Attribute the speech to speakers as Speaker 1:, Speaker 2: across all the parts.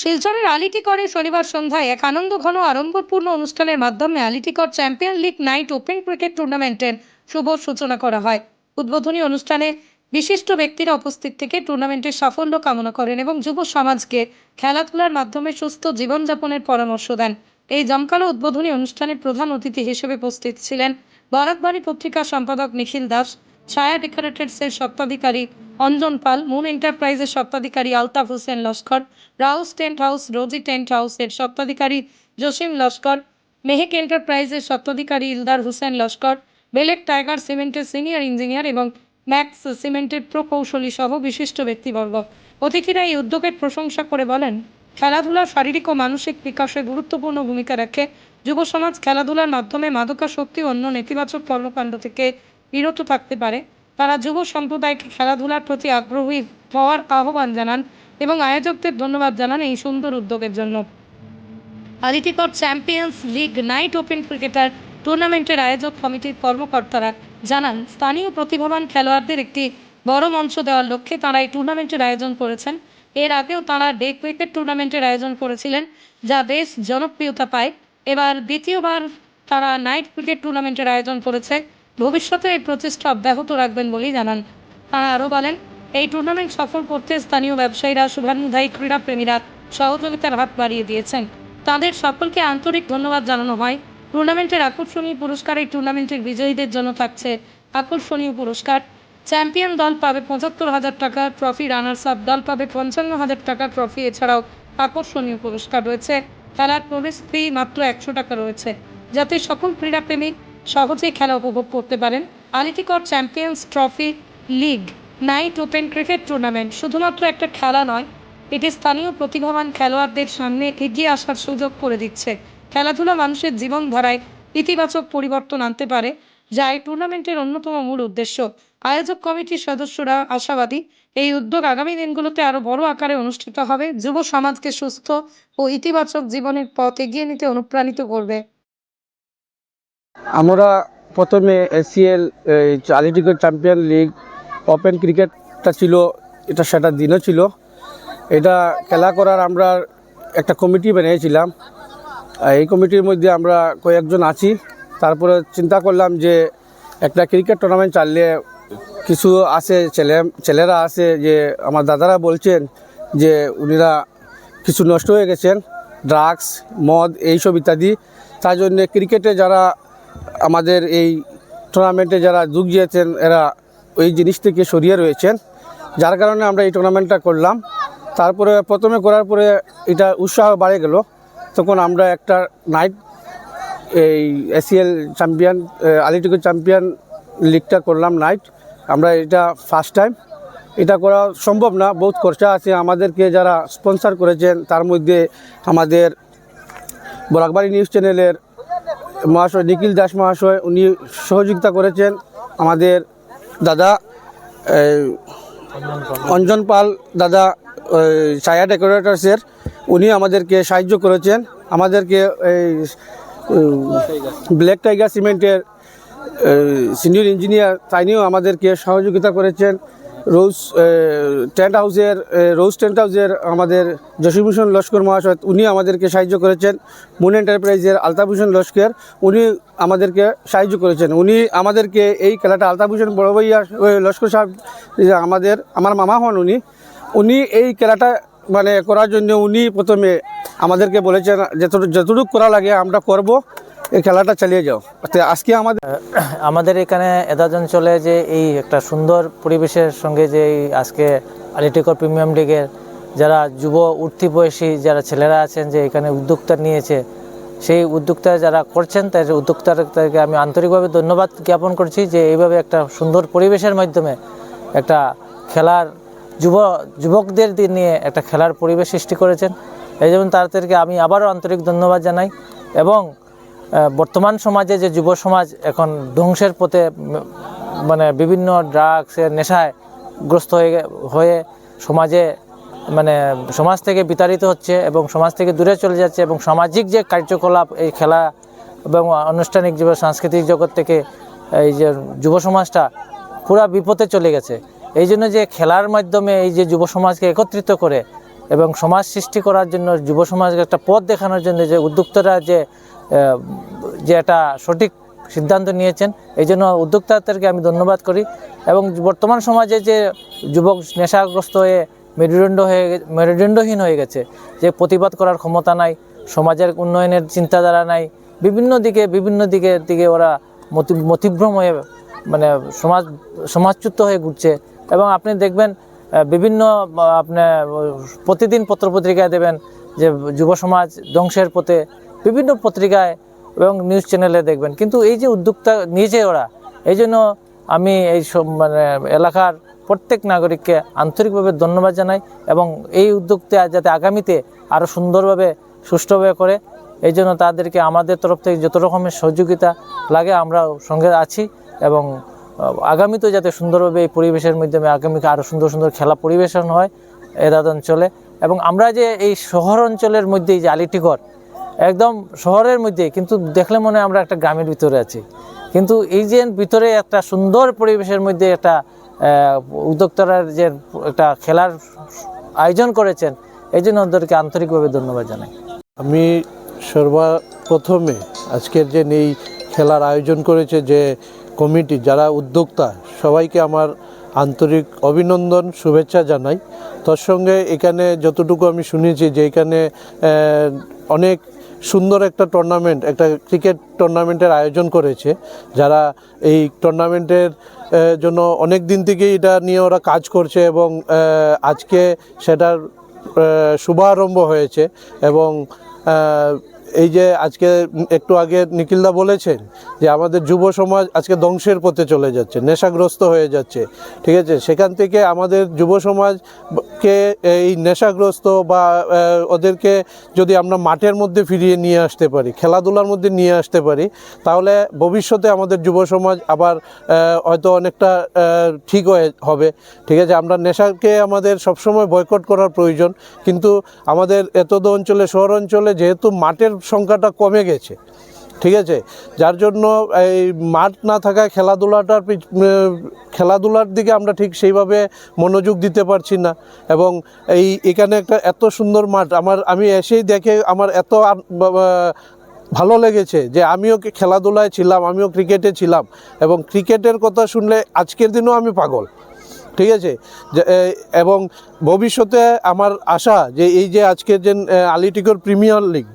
Speaker 1: শিলচরের আলিটিকরে শনিবার সন্ধ্যায় এক আনন্দ ঘন আড়ম্বরপূর্ণ অনুষ্ঠানের মাধ্যমে আলিটিকর champion league night open cricket টুর্নামেন্টের শুভ সূচনা করা হয় উদ্বোধনী অনুষ্ঠানে বিশিষ্ট ব্যক্তিরা উপস্থিত থেকে টুর্নামেন্টের সাফল্য কামনা করেন এবং যুব সমাজকে খেলাধুলার মাধ্যমে সুস্থ জীবনযাপনের পরামর্শ দেন এই জমকালো উদ্বোধনী অনুষ্ঠানের প্রধান অতিথি হিসেবে উপস্থিত ছিলেন বরাতবাড়ি পত্রিকা সম্পাদক নিখিল দাস ছায়া ডেকোরেটেডসের স্বত্বাধিকারী অঞ্জন পাল মুন এন্টারপ্রাইজের স্বত্বাধিকারী আলতাফ হোসেন লস্কর রাউস টেন্ট হাউস রোজি টেন্ট হাউসের স্বত্বাধিকারী জসিম লস্কর মেহেক এন্টারপ্রাইজের স্বত্বাধিকারী ইলদার হোসেন লস্কর বেলেক টাইগার সিমেন্টের সিনিয়র ইঞ্জিনিয়ার এবং ম্যাক্স সিমেন্টের প্রকৌশলী সহ বিশিষ্ট ব্যক্তিবর্গ অতিথিরা এই উদ্যোগের প্রশংসা করে বলেন খেলাধুলা শারীরিক ও মানসিক বিকাশে গুরুত্বপূর্ণ ভূমিকা রাখে যুব সমাজ খেলাধুলার মাধ্যমে শক্তি অন্য নেতিবাচক কর্মকাণ্ড থেকে বিরত থাকতে পারে তারা যুব সম্প্রদায়কে খেলাধুলার প্রতি আগ্রহী হওয়ার আহ্বান জানান এবং আয়োজকদের ধন্যবাদ জানান এই সুন্দর উদ্যোগের জন্য আলিটিকট champions league night open cricketer টুর্নামেন্টের আয়োজক কমিটির কর্মকর্তারা জানান স্থানীয় প্রতিভাবান খেলোয়াড়দের একটি বড় মঞ্চ দেওয়ার লক্ষ্যে তাঁরা এই টুর্নামেন্টের আয়োজন করেছেন এর আগেও তাঁরা ডে ক্রিকেট টুর্নামেন্টের আয়োজন করেছিলেন যা বেশ জনপ্রিয়তা পায় এবার দ্বিতীয়বার তারা নাইট ক্রিকেট টুর্নামেন্টের আয়োজন করেছে ভবিষ্যতে এই প্রচেষ্টা অব্যাহত রাখবেন বলেই জানান তাঁরা আরও বলেন এই টুর্নামেন্ট সফল করতে স্থানীয় ব্যবসায়ীরা শুভানুধায়ী ক্রীড়াপ্রেমীরা সহযোগিতার হাত বাড়িয়ে দিয়েছেন তাদের সকলকে আন্তরিক ধন্যবাদ জানানো হয় টুর্নামেন্টের আকর্ষণীয় পুরস্কার এই টুর্নামেন্টের বিজয়ীদের জন্য থাকছে আকর্ষণীয় পুরস্কার চ্যাম্পিয়ন দল পাবে পঁচাত্তর হাজার টাকা ট্রফি রানার্স আপ দল পাবে পঞ্চান্ন হাজার টাকা ট্রফি এছাড়াও আকর্ষণীয় পুরস্কার রয়েছে খেলার প্রবেশ ফি মাত্র একশো টাকা রয়েছে যাতে সকল ক্রীড়াপ্রেমী সহজেই খেলা উপভোগ করতে পারেন আলিটিকর champions trophy league night open cricket tournament শুধুমাত্র একটা খেলা নয় এটি স্থানীয় প্রতিভাবান খেলোয়াড়দের সামনে এগিয়ে আসার সুযোগ করে দিচ্ছে খেলাধুলা মানুষের জীবনধারায় ইতিবাচক পরিবর্তন আনতে পারে যা এই টুর্নামেন্টের অন্যতম মূল উদ্দেশ্য আয়োজক কমিটির সদস্যরা আশাবাদী এই উদ্যোগ আগামী দিনগুলোতে আরও বড় আকারে অনুষ্ঠিত হবে যুব সমাজকে সুস্থ ও ইতিবাচক জীবনের পথ এগিয়ে নিতে অনুপ্রাণিত করবে
Speaker 2: আমরা প্রথমে এসিএল আলিটিকেট চ্যাম্পিয়ন লিগ ওপেন ক্রিকেটটা ছিল এটা সেটা দিনও ছিল এটা খেলা করার আমরা একটা কমিটি বানিয়েছিলাম এই কমিটির মধ্যে আমরা কয়েকজন আছি তারপরে চিন্তা করলাম যে একটা ক্রিকেট টুর্নামেন্ট চাললে কিছু আছে ছেলে ছেলেরা আছে যে আমার দাদারা বলছেন যে উনিরা কিছু নষ্ট হয়ে গেছেন ড্রাগস মদ এইসব ইত্যাদি তার জন্যে ক্রিকেটে যারা আমাদের এই টুর্নামেন্টে যারা যোগ দিয়েছেন এরা ওই জিনিস থেকে সরিয়ে রয়েছেন যার কারণে আমরা এই টুর্নামেন্টটা করলাম তারপরে প্রথমে করার পরে এটা উৎসাহ বাড়ে গেল তখন আমরা একটা নাইট এই এসিএল চ্যাম্পিয়ন আলিটিকো চ্যাম্পিয়ন লিগটা করলাম নাইট আমরা এটা ফার্স্ট টাইম এটা করা সম্ভব না বহুত খরচা আছে আমাদেরকে যারা স্পন্সার করেছেন তার মধ্যে আমাদের বরাকবাড়ি নিউজ চ্যানেলের মহাশয় নিখিল দাস মহাশয় উনি সহযোগিতা করেছেন আমাদের দাদা অঞ্জন পাল দাদা ছায়া ডেকোরেটার্সের উনি আমাদেরকে সাহায্য করেছেন আমাদেরকে এই ব্ল্যাক টাইগার সিমেন্টের সিনিয়র ইঞ্জিনিয়ার তাইনিও আমাদেরকে সহযোগিতা করেছেন রোজ টেন্ট হাউসের রোজ টেন্ট হাউসের আমাদের যশীভূষণ লস্কর মহাশয় উনি আমাদেরকে সাহায্য করেছেন মুন এন্টারপ্রাইজের আলতাভূষণ লস্কর উনি আমাদেরকে সাহায্য করেছেন উনি আমাদেরকে এই খেলাটা আলতাভূষণ বড় ভাইয়া লস্কর সাহেব আমাদের আমার মামা হন উনি উনি এই খেলাটা মানে করার জন্য উনি প্রথমে আমাদেরকে বলেছেন যত যতটুকু করা লাগে আমরা করব এই খেলাটা চালিয়ে যাও
Speaker 3: আজকে আমাদের আমাদের এখানে এদাজ অঞ্চলে যে এই একটা সুন্দর পরিবেশের সঙ্গে যে এই আজকে আলিটিকর প্রিমিয়াম লিগের যারা যুব উঠতি বয়সী যারা ছেলেরা আছেন যে এখানে উদ্যোক্তা নিয়েছে সেই উদ্যোক্তা যারা করছেন তাই উদ্যোক্তাকে আমি আন্তরিকভাবে ধন্যবাদ জ্ঞাপন করছি যে এইভাবে একটা সুন্দর পরিবেশের মাধ্যমে একটা খেলার যুব যুবকদের দিয়ে নিয়ে একটা খেলার পরিবেশ সৃষ্টি করেছেন এই যেমন তাদেরকে আমি আবারও আন্তরিক ধন্যবাদ জানাই এবং বর্তমান সমাজে যে যুব সমাজ এখন ধ্বংসের পথে মানে বিভিন্ন ড্রাগসের নেশায় গ্রস্ত হয়ে হয়ে সমাজে মানে সমাজ থেকে বিতাড়িত হচ্ছে এবং সমাজ থেকে দূরে চলে যাচ্ছে এবং সামাজিক যে কার্যকলাপ এই খেলা এবং আনুষ্ঠানিক যে সাংস্কৃতিক জগৎ থেকে এই যে যুব সমাজটা পুরা বিপদে চলে গেছে এই জন্য যে খেলার মাধ্যমে এই যে যুব সমাজকে একত্রিত করে এবং সমাজ সৃষ্টি করার জন্য যুব সমাজকে একটা পথ দেখানোর জন্য যে উদ্যোক্তরা যে যে একটা সঠিক সিদ্ধান্ত নিয়েছেন এই জন্য উদ্যোক্তাদেরকে আমি ধন্যবাদ করি এবং বর্তমান সমাজে যে যুবক নেশাগ্রস্ত হয়ে মেরুদণ্ড হয়ে মেরুদণ্ডহীন হয়ে গেছে যে প্রতিবাদ করার ক্ষমতা নাই সমাজের উন্নয়নের চিন্তাধারা নাই বিভিন্ন দিকে বিভিন্ন দিকে দিকে ওরা মতি মতিভ্রম হয়ে মানে সমাজ সমাজচ্যুত হয়ে ঘুরছে এবং আপনি দেখবেন বিভিন্ন আপনার প্রতিদিন পত্রপত্রিকায় দেবেন যে যুব সমাজ ধ্বংসের পথে বিভিন্ন পত্রিকায় এবং নিউজ চ্যানেলে দেখবেন কিন্তু এই যে উদ্যোক্তা নিয়েছে ওরা এই জন্য আমি এই সব মানে এলাকার প্রত্যেক নাগরিককে আন্তরিকভাবে ধন্যবাদ জানাই এবং এই উদ্যোগতে যাতে আগামীতে আরও সুন্দরভাবে সুষ্ঠুভাবে করে এই জন্য তাদেরকে আমাদের তরফ থেকে যত রকমের সহযোগিতা লাগে আমরা সঙ্গে আছি এবং আগামীতেও যাতে সুন্দরভাবে এই পরিবেশের মাধ্যমে আগামীকে আরও সুন্দর সুন্দর খেলা পরিবেশন হয় এরাদ অঞ্চলে এবং আমরা যে এই শহর অঞ্চলের মধ্যে এই যে আলিটিগড় একদম শহরের মধ্যে কিন্তু দেখলে মনে আমরা একটা গ্রামের ভিতরে আছি কিন্তু এই যে ভিতরে একটা সুন্দর পরিবেশের মধ্যে একটা উদ্যোক্তারা যে একটা খেলার আয়োজন করেছেন এই জন্য ওদেরকে আন্তরিকভাবে ধন্যবাদ জানাই
Speaker 4: আমি সর্বপ্রথমে আজকের যে এই খেলার আয়োজন করেছে যে কমিটি যারা উদ্যোক্তা সবাইকে আমার আন্তরিক অভিনন্দন শুভেচ্ছা জানাই তার সঙ্গে এখানে যতটুকু আমি শুনেছি যে এখানে অনেক সুন্দর একটা টুর্নামেন্ট একটা ক্রিকেট টুর্নামেন্টের আয়োজন করেছে যারা এই টুর্নামেন্টের জন্য অনেক দিন থেকেই এটা নিয়ে ওরা কাজ করছে এবং আজকে সেটার শুভারম্ভ হয়েছে এবং এই যে আজকে একটু আগে নিখিলদা বলেছেন যে আমাদের যুব সমাজ আজকে ধ্বংসের পথে চলে যাচ্ছে নেশাগ্রস্ত হয়ে যাচ্ছে ঠিক আছে সেখান থেকে আমাদের যুব সমাজকে এই নেশাগ্রস্ত বা ওদেরকে যদি আমরা মাঠের মধ্যে ফিরিয়ে নিয়ে আসতে পারি খেলাধুলার মধ্যে নিয়ে আসতে পারি তাহলে ভবিষ্যতে আমাদের যুব সমাজ আবার হয়তো অনেকটা ঠিক হয়ে হবে ঠিক আছে আমরা নেশাকে আমাদের সবসময় বয়কট করার প্রয়োজন কিন্তু আমাদের এতদ অঞ্চলে শহর অঞ্চলে যেহেতু মাঠের সংখ্যাটা কমে গেছে ঠিক আছে যার জন্য এই মাঠ না থাকায় খেলাধুলাটার খেলাধুলার দিকে আমরা ঠিক সেইভাবে মনোযোগ দিতে পারছি না এবং এই এখানে একটা এত সুন্দর মাঠ আমার আমি এসেই দেখে আমার এত ভালো লেগেছে যে আমিও খেলাধুলায় ছিলাম আমিও ক্রিকেটে ছিলাম এবং ক্রিকেটের কথা শুনলে আজকের দিনও আমি পাগল ঠিক আছে এবং ভবিষ্যতে আমার আশা যে এই যে আজকের যে আলিটিকর প্রিমিয়ার লিগ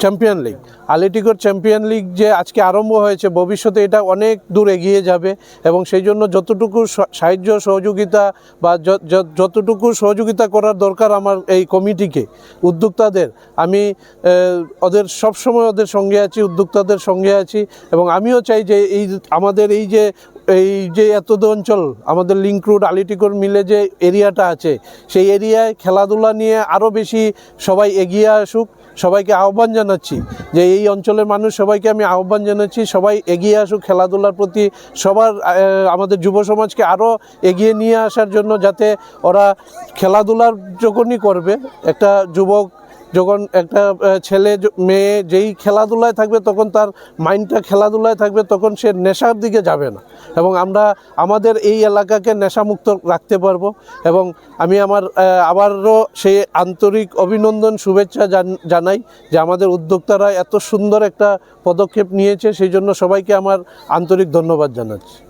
Speaker 4: চ্যাম্পিয়ন লিগ আলিটিকোর চ্যাম্পিয়ন লিগ যে আজকে আরম্ভ হয়েছে ভবিষ্যতে এটা অনেক দূর এগিয়ে যাবে এবং সেই জন্য যতটুকু সাহায্য সহযোগিতা বা যতটুকু সহযোগিতা করার দরকার আমার এই কমিটিকে উদ্যোক্তাদের আমি ওদের সবসময় ওদের সঙ্গে আছি উদ্যোক্তাদের সঙ্গে আছি এবং আমিও চাই যে এই আমাদের এই যে এই যে এত অঞ্চল আমাদের লিঙ্ক রোড আলিটিকোর মিলে যে এরিয়াটা আছে সেই এরিয়ায় খেলাধুলা নিয়ে আরও বেশি সবাই এগিয়ে আসুক সবাইকে আহ্বান জানাচ্ছি যে এই অঞ্চলের মানুষ সবাইকে আমি আহ্বান জানাচ্ছি সবাই এগিয়ে আসুক খেলাধুলার প্রতি সবার আমাদের যুব সমাজকে আরও এগিয়ে নিয়ে আসার জন্য যাতে ওরা খেলাধুলার যখনই করবে একটা যুবক যখন একটা ছেলে মেয়ে যেই খেলাধুলায় থাকবে তখন তার মাইন্ডটা খেলাধুলায় থাকবে তখন সে নেশার দিকে যাবে না এবং আমরা আমাদের এই এলাকাকে নেশামুক্ত রাখতে পারবো এবং আমি আমার আবারও সেই আন্তরিক অভিনন্দন শুভেচ্ছা জানাই যে আমাদের উদ্যোক্তারা এত সুন্দর একটা পদক্ষেপ নিয়েছে সেই জন্য সবাইকে আমার আন্তরিক ধন্যবাদ জানাচ্ছি